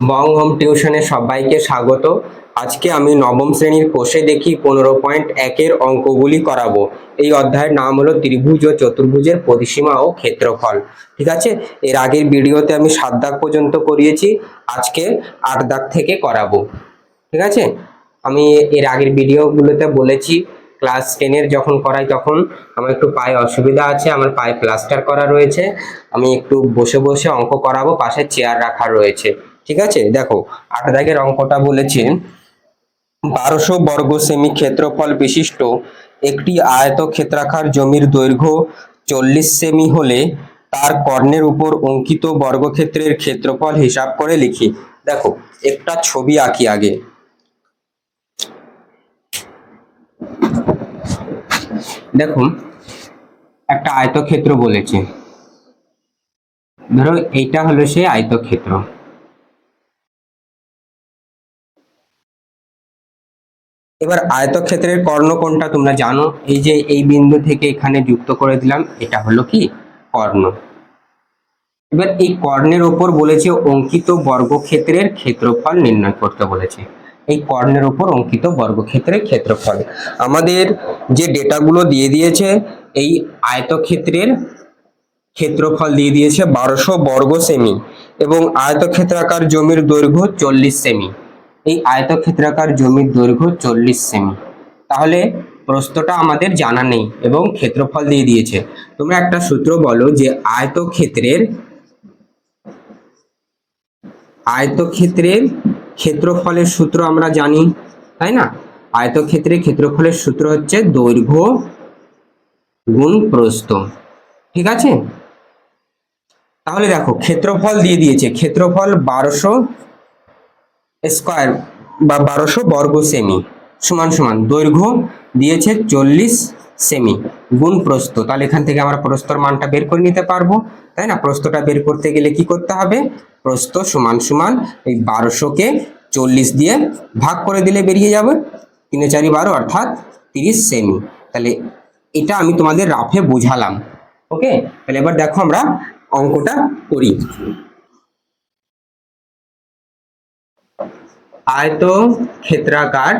বং home টিউশনে সবাইকে স্বাগত। আজকে আমি নবম শ্রেণির কোষে দেখি পনেরো পয়েন্ট একের অঙ্কগুলি করাবো। এই অধ্যায়ের নাম হলো ত্রিভুজ ও চতুর্ভুজের পরিসীমা ও ক্ষেত্রফল। ঠিক আছে? এর আগের ভিডিওতে আমি সাত দাগ পর্যন্ত করিয়েছি। আজকে আট দাগ থেকে করাবো। ঠিক আছে? আমি এর আগের ভিডিওগুলোতে বলেছি, ক্লাস টেনের যখন করাই তখন আমার একটু পায়ে অসুবিধা আছে, আমার পায়ে প্লাস্টার করা রয়েছে। আমি একটু বসে বসে অঙ্ক করাবো, পাশে চেয়ার রাখা রয়েছে। ঠিক আছে? দেখো, আট দাগের অঙ্কটা বলেছে, বারোশো বর্গ সেমি ক্ষেত্রফল বিশিষ্ট একটি আয়তক্ষেত্রাকার জমির দৈর্ঘ্য চল্লিশ সেমি হলে তার কর্ণের উপর অঙ্কিত বর্গক্ষেত্রের ক্ষেত্রফল হিসাব করে লিখি। দেখো, একটা ছবি আঁকি আগে। দেখুন একটা আয়তক্ষেত্র বলেছে। ধরো, এইটা হলো সেই আয়তক্ষেত্র। এবার আয়তক্ষেত্রের কর্ণ কোনটা তোমরা জানো? এই যে এই বিন্দু থেকে এখানে যুক্ত করে দিলাম, এটা হলো কি? কর্ণ। এবার এই কর্ণের ওপর বলেছে অঙ্কিত বর্গক্ষেত্রের ক্ষেত্রফল নির্ণয় করতে বলেছে। এই কর্ণের ওপর অঙ্কিত বর্গক্ষেত্রের ক্ষেত্রফল। আমাদের যে ডেটাগুলো দিয়ে দিয়েছে, এই আয়তক্ষেত্রের ক্ষেত্রফল দিয়ে দিয়েছে বারোশো বর্গ সেমি এবং আয়তক্ষেত্রাকার জমির দৈর্ঘ্য চল্লিশ সেমি। এই আয়তক্ষেত্রাকার জমির দৈর্ঘ্য চল্লিশ সেমি। তাহলে প্রস্থটা আমাদের জানা নেই এবং ক্ষেত্রফল দিয়ে দিয়েছে। তোমরা একটা সূত্র বলো যে আয়তক্ষেত্রের আয়তক্ষেত্রের ক্ষেত্রফলের সূত্র আমরা জানি, তাই না? আয়তক্ষেত্রের ক্ষেত্রফলের সূত্র হচ্ছে দৈর্ঘ্য গুণ প্রস্থ। ঠিক আছে? তাহলে দেখো, ক্ষেত্রফল দিয়ে দিয়েছে। ক্ষেত্রফল বারোশো স্কোয়ার বা বারোশো বর্গ সেমি। সমান সমান দৈর্ঘ্য দিয়েছে চল্লিশ সেমি। গুণ প্রস্থ। তাহলে এখান থেকে আমরা প্রস্তর মানটা বের করে নিতে পারব। তাই না? প্রস্থটা বের করতে গেলে কি করতে হবে? প্রস্থ সমান সমান এই বারোশোকে চল্লিশ দিয়ে ভাগ করে দিলে বেরিয়ে যাবে। তিনে চারি বারো অর্থাৎ তিরিশ সেমি। তাহলে এটা আমি তোমাদের রাফে বোঝালাম। ওকে? তাহলে এবার দেখো আমরা অঙ্কটা করি। আয়ত ক্ষেত্রাকার।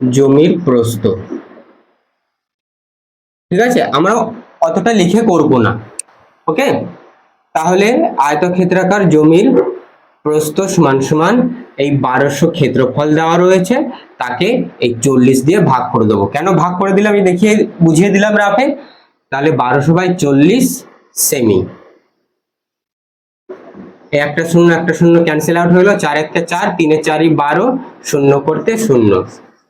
জমির প্রস্থ। ঠিক আছে? আমরা অতটা লিখে করব না। ওকে? তাহলে আয়তক্ষেত্রাকার জমির প্রস্থ সমান সমান এই বারোশো ক্ষেত্রফল দেওয়া রয়েছে। তাকে এই চল্লিশ দিয়ে ভাগ করে দেবো। কেন ভাগ করে দিলাম? আমি দেখিয়ে, বুঝিয়ে দিলাম রাফে। তাহলে বারোশো বাই চল্লিশ সেমি একটা শূন্য একটা শূন্য ক্যান্সেল আউট হলো চার একটা চার তিনে চারই বারো, শূন্য করতে শূন্য।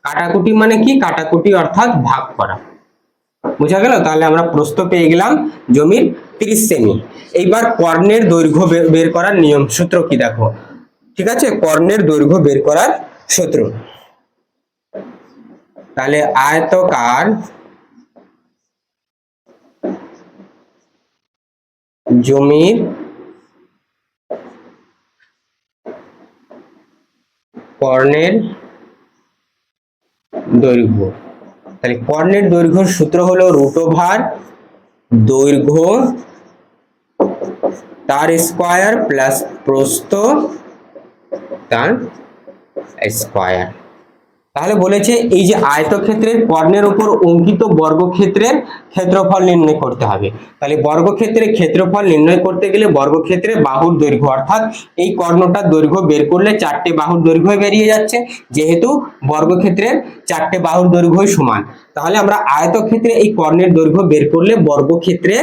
কাটাকুটি মানে কি? কাটাকুটি অর্থাৎ ভাগ করা। বোঝা গেল? তাহলে আমরা প্রস্থ পেয়ে গেলাম জমির তিরিশ সেমি এইবার কর্ণের দৈর্ঘ্য বের করার নিয়ম সূত্র কি দেখো? ঠিক আছে? কর্ণের দৈর্ঘ্য বের করার সূত্র। তাহলে আয়তকার জমির কর্ণের দৈর্ঘ্য। তাহলে কর্ণের দৈর্ঘ্যের সূত্র হলো রুট ওভার দৈর্ঘ্য তার স্কোয়ার প্লাস প্রস্থ তার স্কোয়ার তাহলে বলেছে এই যে আয়তক্ষেত্রের কর্ণের উপর অঙ্কিত বর্গক্ষেত্রের ক্ষেত্রফল নির্ণয় করতে হবে। তাহলে বর্গক্ষেত্রের ক্ষেত্রফল নির্ণয় করতে গেলে বর্গক্ষেত্রে বাহুর দৈর্ঘ্য, অর্থাৎ এই কর্ণটার দৈর্ঘ্য বের করলে চারটে বাহুর দৈর্ঘ্য বেরিয়ে যাচ্ছে, যেহেতু বর্গক্ষেত্রের চারটে বাহুর দৈর্ঘ্যই সমান। তাহলে আমরা আয়তক্ষেত্রে এই কর্ণের দৈর্ঘ্য বের করলে বর্গক্ষেত্রে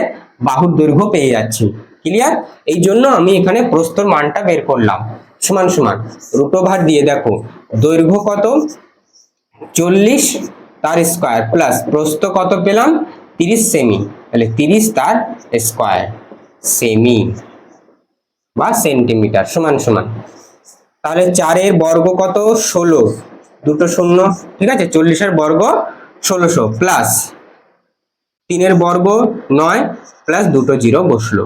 বাহুর দৈর্ঘ্য পেয়ে যাচ্ছি। ক্লিয়ার এই জন্য আমি এখানে প্রস্তর মানটা বের করলাম। সমান সমান। রুটোভার দিয়ে দেখো, দৈর্ঘ্য কত? চল্লিশ তার স্কোয়ার প্লাস প্রস্থ কত পেলাম? তিরিশ সেমি তাহলে তিরিশ তার স্কোয়ার সেমি বা সেন্টিমিটার সমান সমান। তাহলে চারের বর্গ কত? ষোলো। দুটো শূন্য, ঠিক আছে? চল্লিশের বর্গ ষোলোশো প্লাস তিনের বর্গ নয় প্লাস দুটো জিরো বসল।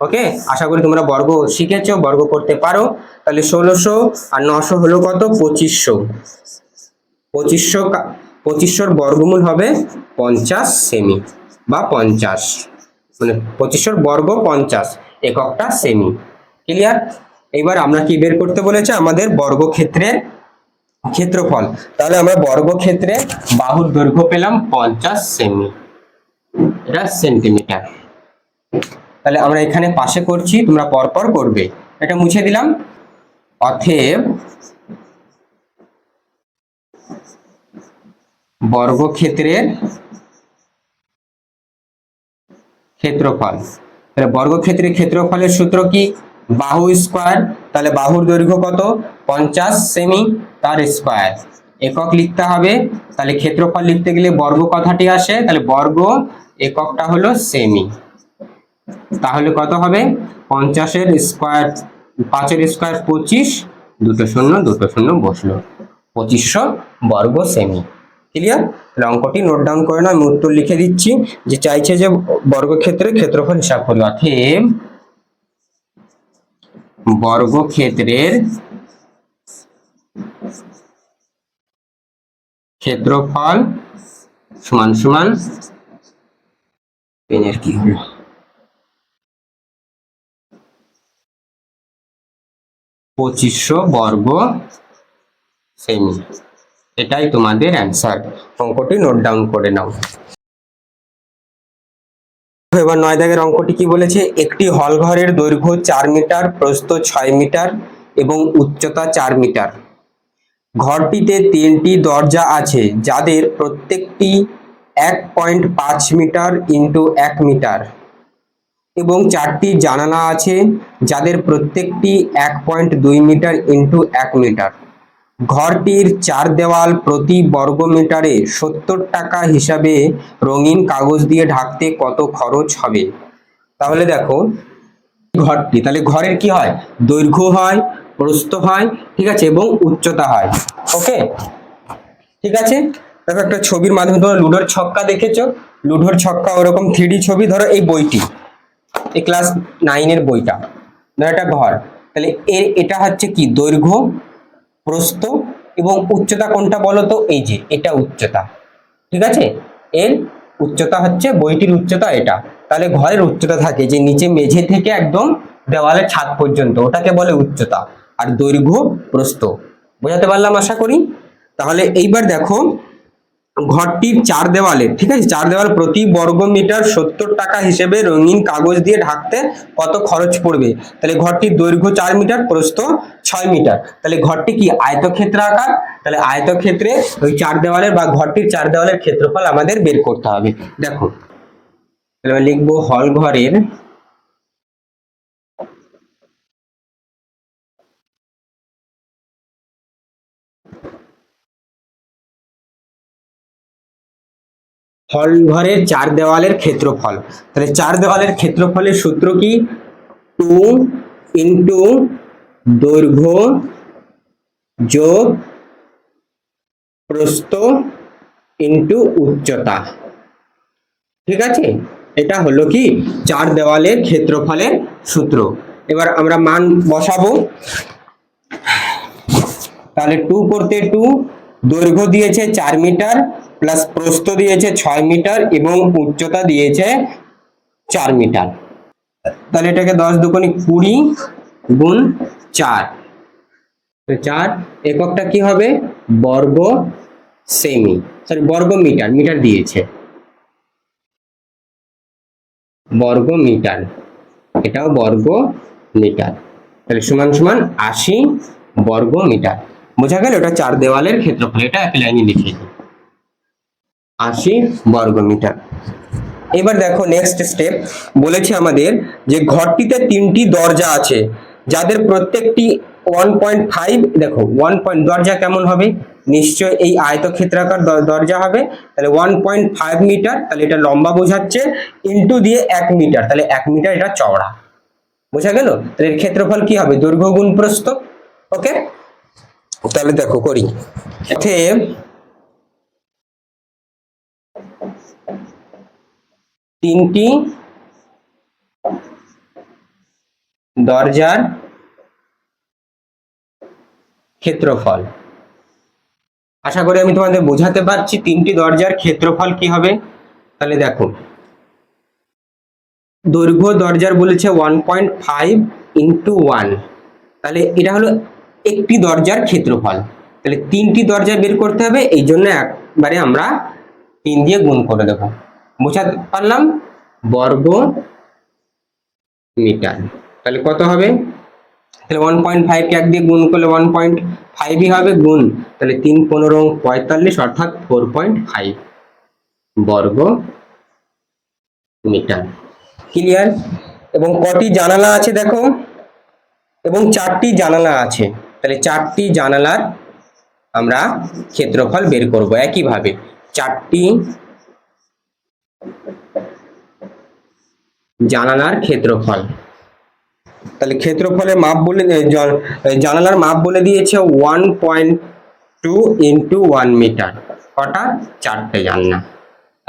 ওকে আশা করি তোমরা বর্গ শিখেছো, বর্গ করতে পারো। তাহলে ষোলোশো আর নশো হলো কত? পঁচিশশো। পঁচিশশো পঁচিশশোর বর্গমূল হবে পঞ্চাশ সেমি বা পঞ্চাশ। মানে পঁচিশশোর বর্গ পঞ্চাশ, এককটা সেমি ক্লিয়ার এবার আমরা কি বের করতে বলেছে? আমাদের বর্গক্ষেত্রের ক্ষেত্রফল। তাহলে আমরা বর্গক্ষেত্রে বাহুর দৈর্ঘ্য পেলাম পঞ্চাশ সেমি এটা সেন্টিমিটার তাহলে আমরা এখানে পাশে করছি, তোমরা পরপর করবে। এটা মুছে দিলাম। অথেব বর্গক্ষেত্রের ক্ষেত্রফল। তাহলে বর্গক্ষেত্রের ক্ষেত্রফলের সূত্র কি? বাহু স্কোয়ার। তাহলে বাহুর দৈর্ঘ্য কত? পঞ্চাশ সেমি তার স্কোয়ার। একক লিখতে হবে। তাহলে ক্ষেত্রফল লিখতে গেলে বর্গ কথাটি আসে। তাহলে বর্গ এককটা হলো সেমি। তাহলে কত হবে? পঞ্চাশের স্কোয়ার, পাঁচের স্কোয়ার পঁচিশ, দুটো শূন্য দুটো শূন্য বসল। পঁচিশশো বর্গ সেমি। ক্লিয়ার তাহলে অঙ্কটি নোট ডাউন করে না আমি উত্তর লিখে দিচ্ছি, যে চাইছে যে বর্গক্ষেত্রের ক্ষেত্রফল হিসাব করবে। অতএব, বর্গক্ষেত্রের ক্ষেত্রফল সমান সমান পেনের কি হলো পঁচিশশো বর্গ সেমি। এটাই তোমাদের অ্যান্সার অঙ্কটি নোট ডাউন করে নাও। এবার নয় দাগের অঙ্কটি কি বলেছে? একটি হল ঘরের দৈর্ঘ্য চার মিটার, প্রস্থ ছয় মিটার এবং উচ্চতা চার মিটার। ঘরটিতে তিনটি দরজা আছে, যাদের প্রত্যেকটি এক পয়েন্ট পাঁচ মিটার ইন্টু এক মিটার। এবং চারটি জানালা আছে, যাদের প্রত্যেকটি এক পয়েন্ট দুই মিটার ইন্টু এক মিটার। ঘরটির চার দেওয়াল প্রতি বর্গ মিটারে সত্তর টাকা হিসাবে রঙিন কাগজ দিয়ে ঢাকতে কত খরচ হবে? তাহলে দেখো, ঘরটি, তাহলে ঘরের কি হয়? দৈর্ঘ্য হয়, প্রস্থ হয়, ঠিক আছে, এবং উচ্চতা হয়, ওকে? ঠিক আছে? দেখো একটা ছবির মাধ্যমে ধরো লুডোর ছক্কা দেখেছ। লুডোর ছক্কা ওরকম থ্রি ছবি, ধরো এই বইটি, এই ক্লাস নাইনের বইটা, ধরো একটা ঘর। তাহলে এর, এটা হচ্ছে কি? দৈর্ঘ্য প্রস্থ এবং উচ্চতা কোনটা বলো তো? এই যে, এটা উচ্চতা। ঠিক আছে? এর উচ্চতা হচ্ছে, বইটির উচ্চতা এটা। তাহলে ঘরের উচ্চতা থাকে, যে নিচে মেঝে থেকে একদম দেওয়ালের ছাদ পর্যন্ত, ওটাকে বলে উচ্চতা। আর দৈর্ঘ্য প্রস্থ। বোঝাতে পারলাম আশা করি? তাহলে এইবার দেখো ঘরটির চার দেওয়ালে, ঠিক আছে? চার দেওয়াল প্রতি বর্গ মিটার সত্তর টাকা হিসেবে রঙিন কাগজ দিয়ে ঢাকতে কত খরচ পড়বে? তাহলে ঘরটির দৈর্ঘ্য চার মিটার, প্রস্থ ছয় মিটার। তাহলে ঘরটি কি আয়তক্ষেত্র আকার? তাহলে আয়তক্ষেত্রে ওই চার দেওয়ালের বা ঘরটির চার দেওয়ালের ক্ষেত্রফল আমাদের বের করতে হবে। দেখো তাহলে লিখব হল ঘরের হল ঘরের চার দেওয়ালের ক্ষেত্রফল। তাহলে চার দেওয়ালের ক্ষেত্রফলের সূত্র কি? টু ইন্টু দৈর্ঘ্য যোগ প্রস্থ ইন্টু উচ্চতা। ঠিক আছে? এটা হলো কি? চার দেওয়ালের ক্ষেত্রফলের সূত্র। এবার আমরা মান বসাবো। তাহলে টু করতে টু, দৈর্ঘ্য দিয়েছে চার মিটার প্লাস প্রস্থ দিয়েছে ছয় মিটার এবং উচ্চতা দিয়েছে চার মিটার। তাহলে এটাকে দশ দুগুণি কুড়ি গুণ চার। চার এককটা কি হবে? বর্গ সেমি। সরি বর্গ মিটার মিটার দিয়েছে। বর্গ মিটার, এটাও বর্গ মিটার। তাহলে সমান সমান আশি বর্গ মিটার। বোঝা গেল? ওটা চার দেওয়ালের ক্ষেত্রফল, এটা এক লাইনে লিখে আশি বর্গ মিটার এবার দেখো নেক্সট স্টেপ বলেছে আমাদের যে ঘরটিতে তিনটি দরজা আছে, যাদের প্রত্যেকটি ওয়ান পয়েন্ট ফাইভ দেখো ওয়ান পয়েন্ট দরজা কেমন হবে? নিশ্চয় এই আয়তক্ষেত্রাকার দরজা হবে। তাহলে ওয়ান পয়েন্ট ফাইভ মিটার, তাহলে এটা লম্বা বোঝাচ্ছে ইন্টু দিয়ে এক মিটার, তাহলে এক মিটার এটা চওড়া। বোঝা গেল? তাহলে ক্ষেত্রফল কি হবে? দৈর্ঘ্য গুণ প্রস্থ ওকে তাহলে দেখো করি। তিনটি দরজার ক্ষেত্রফল। আশা করি আমি তোমাদের বোঝাতে পারছি তিনটি দরজার ক্ষেত্রফল কি হবে। তাহলে দেখো, দৈর্ঘ্য দরজার বলেছে one point five into one তাহলে এটা হলো একটি দরজার ক্ষেত্রফল। তাহলে তিনটি দরজা বের করতে হবে এই জন্য একবারে আমরা তিন দিয়ে গুণ করে দেবো। বোঝাতে পারলাম? বর্গ মিটার তাহলে কত হবে? তাহলে ওয়ান পয়েন্ট ফাইভকে এক দিয়ে গুণ করলে ওয়ান পয়েন্ট ফাইভই হবে, গুণ। তাহলে তিন পনেরো পঁয়তাল্লিশ অর্থাৎ ফোর পয়েন্ট ফাইভ বর্গ মিটার ক্লিয়ার এবং কটি জানালা আছে দেখো? এবং চারটি জানালা আছে। তাহলে চারটি জানালার আমরা ক্ষেত্রফল বের করব একইভাবে। চারটি জানালার ক্ষেত্রফল। তাহলে ক্ষেত্রফলের মাপ বলে জানালার মাপ বলে দিয়েছে one point two into one metre কটা চারটে জানলা।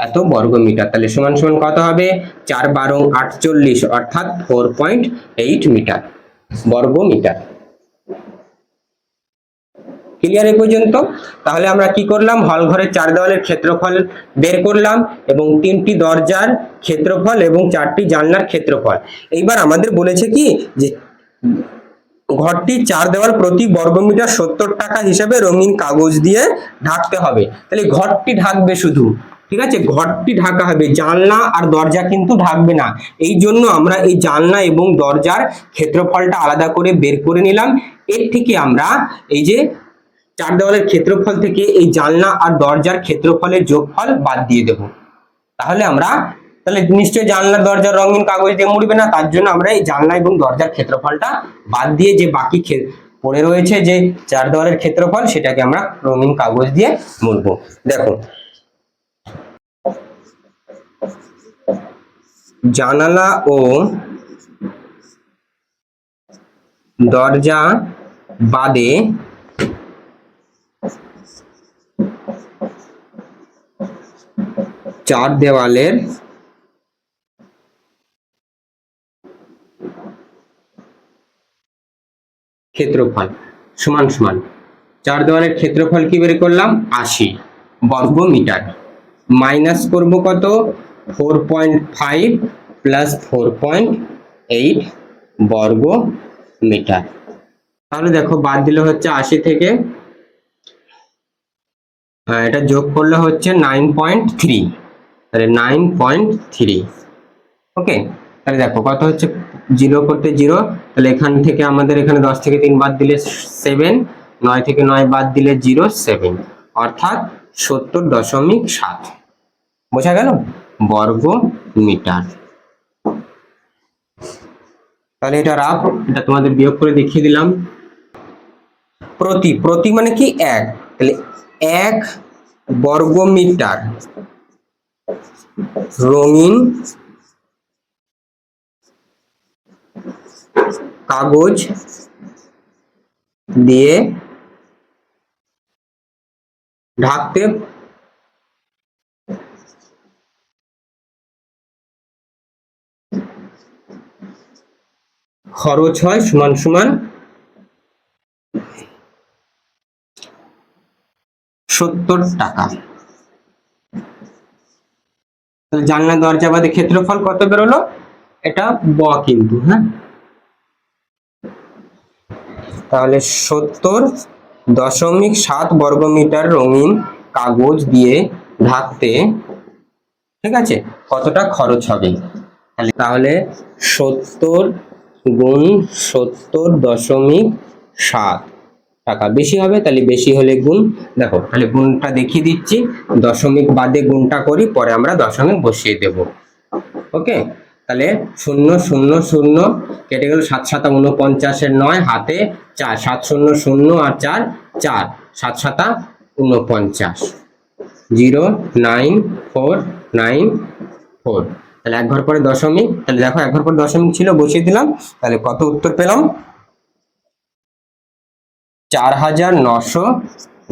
এত বর্গ মিটার তাহলে সমান সমান কত হবে? চার বারো আটচল্লিশ, অর্থাৎ ফোর পয়েন্ট এইট মিটার বর্গ মিটার ক্লিয়ার এ পর্যন্ত। তাহলে আমরা কি করলাম? হল ঘরের চার দেওয়ালের ক্ষেত্রফল বের করলাম এবং তিনটি দরজার ক্ষেত্রফল এবং চারটি জানলার ক্ষেত্রফল। এইবার আমাদের বলেছে কি? যে ঘরটি চার দেওয়াল প্রতি বর্গমিটার সত্তর টাকা হিসাবে রঙিন কাগজ দিয়ে ঢাকতে হবে। তাহলে ঘরটি ঢাকবে শুধু। ঠিক আছে? ঘরটি ঢাকা হবে। জানলা আর দরজা কিন্তু ঢাকবে না। এই জন্য আমরা এই জানলা এবং দরজার ক্ষেত্রফলটা আলাদা করে বের করে নিলাম। এর থেকে আমরা এই যে চার দেওয়ালের ক্ষেত্রফল থেকে এই জানলা আর দরজার ক্ষেত্রফলের যোগফল বাদ দিয়ে দেব। তাহলে আমরা, তাহলে নিশ্চয়ই জানলা দরজার রঙিন কাগজ দিয়ে মুড়বে না, তার জন্য আমরা এই জানলা এবং দরজার ক্ষেত্রফলটা বাদ দিয়ে যে বাকি পড়ে রয়েছে যে চার দেওয়ালের ক্ষেত্রফল, সেটাকে আমরা রঙিন কাগজ দিয়ে মুড়বো। দেখো। জানালা ও দরজা বাদে চার দেওয়ালের ক্ষেত্রফল সমান সমান। চার দেওয়ালের ক্ষেত্রফল কি বের করলাম? আশি বর্গ মিটার মাইনাস করব কত? Four point five plus four point eight বর্গ মিটার তাহলে দেখো বাদ দিলে হচ্ছে আশি থেকে আহ, এটা যোগ করলে হচ্ছে নাইন পয়েন্ট থ্রি। তাহলে নাইন পয়েন্ট থ্রি ওকে তাহলে দেখো কত হচ্ছে? জিরো করতে জিরো তাহলে এখান থেকে আমাদের এখানে দশ থেকে তিন বাদ দিলে সেভেন নয় থেকে নয় বাদ দিলে জিরো সেভেন অর্থাৎ সত্তর দশমিক সাত। বোঝা গেল? বর্গ মিটার। তাহলে এটা রাফ, এটা তোমাদের বিয়োগ করে দেখিয়ে দিলাম। প্রতি প্রতি মানে কি? এক। তাহলে এক বর্গ মিটার। রঙিন কাগজ দিয়ে ঢাকতে খরচ হয় সমান সমান সত্তর টাকা। জানলা দরজা বাদে ক্ষেত্রফল কত বেরোলো? এটা ব কিন্তু হ্যাঁ? তাহলে সত্তর দশমিক সাত বর্গমিটার রঙিন কাগজ দিয়ে ঢাকতে, ঠিক আছে? কতটা খরচ হবে? তাহলে তাহলে সত্তর গুণ সত্তর দশমিক সাত। টাকা। বেশি হবে, তাহলে বেশি হলে গুণ। দেখো, তাহলে গুণটা দেখিয়ে দিচ্ছি। দশমিক বাদে গুণটা করি, পরে আমরা দশমিক বসিয়ে দেব। ওকে? তাহলে শূন্য শূন্য শূন্য, কেটে গেল সাত, সাতা উনপঞ্চাশের নয়, হাতে চার, সাত, শূন্য শূন্য, আর চার চার, সাত, সাতা উনপঞ্চাশ zero, nine, four nine, four. তাহলে এক ঘর পরে দশমিক, তাহলে দেখো এক ঘর পরে দশমিক ছিল, বসিয়ে দিলাম। তাহলে কত উত্তর পেলাম? চার হাজার নশো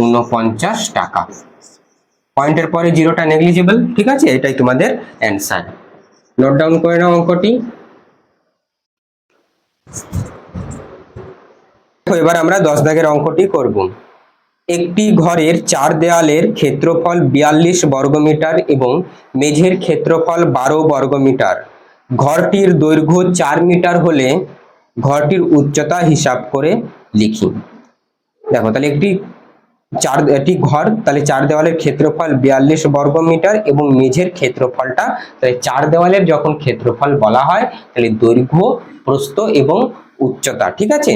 উনপঞ্চাশ টাকা। পয়েন্টের পরে জিরোটা নেগলিজিবল ঠিক আছে? এটাই তোমাদের অ্যান্সার নোট ডাউন করে নাও অঙ্কটি। এবার আমরা দশ দাগের অঙ্কটি করব। একটি ঘরের চার দেয়ালের ক্ষেত্রফল বিয়াল্লিশ বর্গমিটার এবং মেঝের ক্ষেত্রফল বারো বর্গমিটার ঘরটির দৈর্ঘ্য চার মিটার হলে ঘরটির উচ্চতা হিসাব করে লিখি। দেখো, তাহলে একটি চার, একটি ঘর, তাহলে চার দেওয়ালের ক্ষেত্রফল বিয়াল্লিশ বর্গ মিটার এবং মেঝের ক্ষেত্রফলটা, তাহলে চার দেওয়ালের যখন ক্ষেত্রফল বলা হয়, তাহলে দৈর্ঘ্য, প্রস্থ এবং উচ্চতা, ঠিক আছে?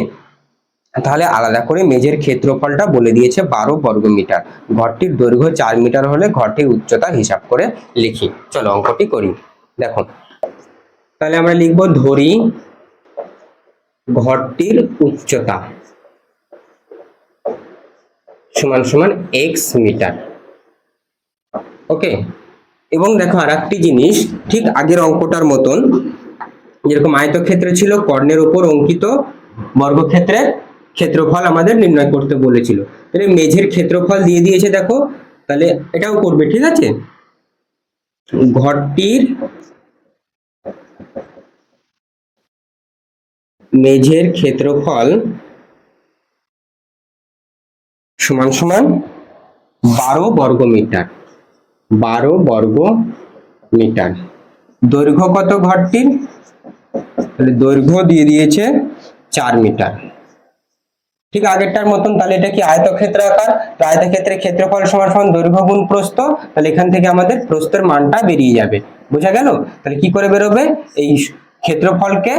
তাহলে আলাদা করে মেঝের ক্ষেত্রফলটা বলে দিয়েছে বারো বর্গ মিটার। ঘরটির দৈর্ঘ্য চার মিটার হলে ঘরটির উচ্চতা হিসাব করে লিখি। চলো অঙ্কটি করি। দেখো, তাহলে আমরা লিখব ধরি ঘরটির উচ্চতা। সমান সমান এক্স মিটার। ওকে? এবং দেখো আর একটি জিনিস, ঠিক আগের অঙ্কটার মতন, যেরকম আয়তক্ষেত্রে ছিল, কর্ণের উপর অঙ্কিত বর্গক্ষেত্রের ক্ষেত্রফল আমাদের নির্ণয় করতে বলেছিল। তাহলে মেঝের ক্ষেত্রফল দিয়ে দিয়েছে দেখো, তাহলে এটাও করবে, ঠিক আছে? ঘরটির মেঝের ক্ষেত্রফল সমান সমান বারো বর্গ মিটার। বারো বর্গ মিটার। দৈর্ঘ্য কত ঘরটির? দৈর্ঘ্য দিয়ে দিয়েছে চার মিটার। ঠিক আগেরটার মতন তাহলে এটা কি আয়তক্ষেত্র আকার? তো আয়তক্ষেত্রের ক্ষেত্রফল সমান সমান দৈর্ঘ্য গুণ প্রস্থ, তাহলে এখান থেকে আমাদের প্রস্থের মানটা বেরিয়ে যাবে। বোঝা গেল? তাহলে কি করে বেরোবে? এই ক্ষেত্রফলকে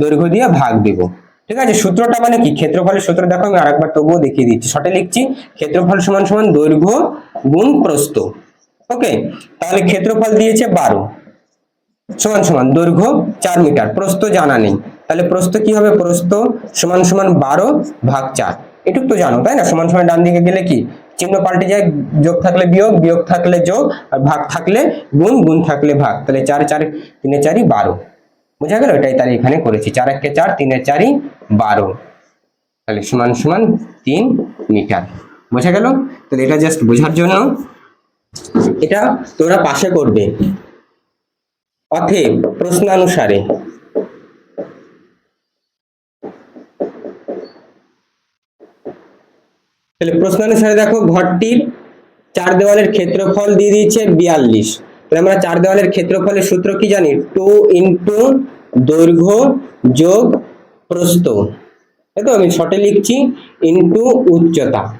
দৈর্ঘ্য দিয়ে ভাগ দেব। ঠিক আছে, সূত্রটা মানে কি? ক্ষেত্রফলের সূত্র দেখো, আমি আরেকবার তবুও দেখিয়ে দিচ্ছি। শর্টে লিখছি, ক্ষেত্রফল সমান সমান দৈর্ঘ্য গুণ প্রস্থ। ওকে তাহলে ক্ষেত্রফল দিয়েছে বারো। সমান সমান দৈর্ঘ্য চার মিটার। প্রস্থ জানা নেই। তাহলে প্রস্থ কি হবে? প্রস্থ সমান সমান বারো ভাগ চার। এটুক তো জানো, তাই না? সমান সমান ডান দিকে গেলে কি? চিহ্ন পাল্টে যায়, যোগ থাকলে বিয়োগ বিয়োগ থাকলে যোগ, আর ভাগ থাকলে গুণ গুণ থাকলে ভাগ। তাহলে চার চার, তিনে চারই বারো। বোঝা গেল? এটাই তাহলে এখানে করেছি। চার একে চার, তিনে চারই বারো। তাহলে সমান সমান তিন মিটার। বোঝা গেল? তাহলে এটা জাস্ট বোঝার জন্য এটা তোমরা পাশে করবে। অথেব প্রশ্নানুসারে তাহলে প্রশ্নানুসারে দেখো, ঘরটির চার দেওয়ালের ক্ষেত্রফল দিয়ে দিয়েছে বিয়াল্লিশ। তাহলে আমরা চার দেওয়ালের ক্ষেত্রফলের সূত্র কি জানি? টু ইন্টু দৈর্ঘ্য যোগ প্রস্থ। তো আমি শর্টে লিখছি, ইন্টু উচ্চতা।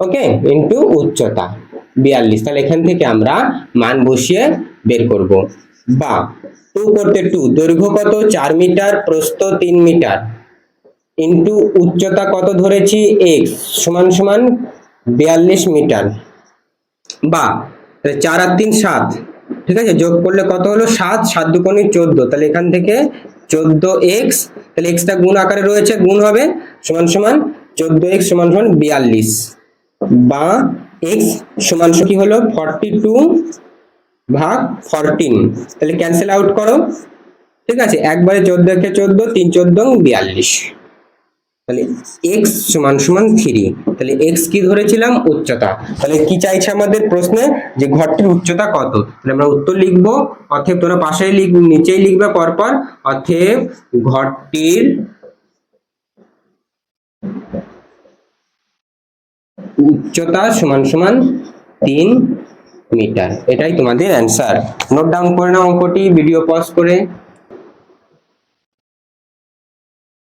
ওকে? ইন্টু উচ্চতা। বিয়াল্লিশ। তাহলে এখান থেকে আমরা মান বসিয়ে বের করব। বা, টু করতে টু, দৈর্ঘ্য কত? চার মিটার, প্রস্থ তিন মিটার। ইন্টু উচ্চতা কত ধরেছি? এক্স, সমান সমান বিয়াল্লিশ মিটার। বা তাহলে চার আর তিন সাত, ঠিক আছে? যোগ করলে কত হলো? সাত সাত দুকোনি চোদ্দ। তাহলে এখান থেকে চোদ্দ এক্স তাহলে এক্সটা গুণ আকারে রয়েছে, গুণ হবে সমান সমান চোদ্দ এক্স সমান সমান বিয়াল্লিশ। বা এক্স সমান কি হলো? ফর্টি টু ভাগ ফরটিন তাহলে ক্যান্সেল আউট করো। ঠিক আছে? একবারে চোদ্দ একে চোদ্দ, তিন চোদ্দ, বিয়াল্লিশ। তাহলে এক্স সমান সমান থ্রি তাহলে এক্স কি ধরেছিলাম? উচ্চতা। তাহলে কি চাইছে আমাদের প্রশ্নে? যে ঘরটির উচ্চতা কত? তাহলে আমরা উত্তর লিখব অথব তোরা পাশেই লিখ নিচেই লিখবে পরপর অথব ঘরটির উচ্চতা সমান সমান তিন মিটার। এটাই তোমাদের অ্যান্সার নোট ডাউন করে নাও অঙ্কটি ভিডিও পজ করে।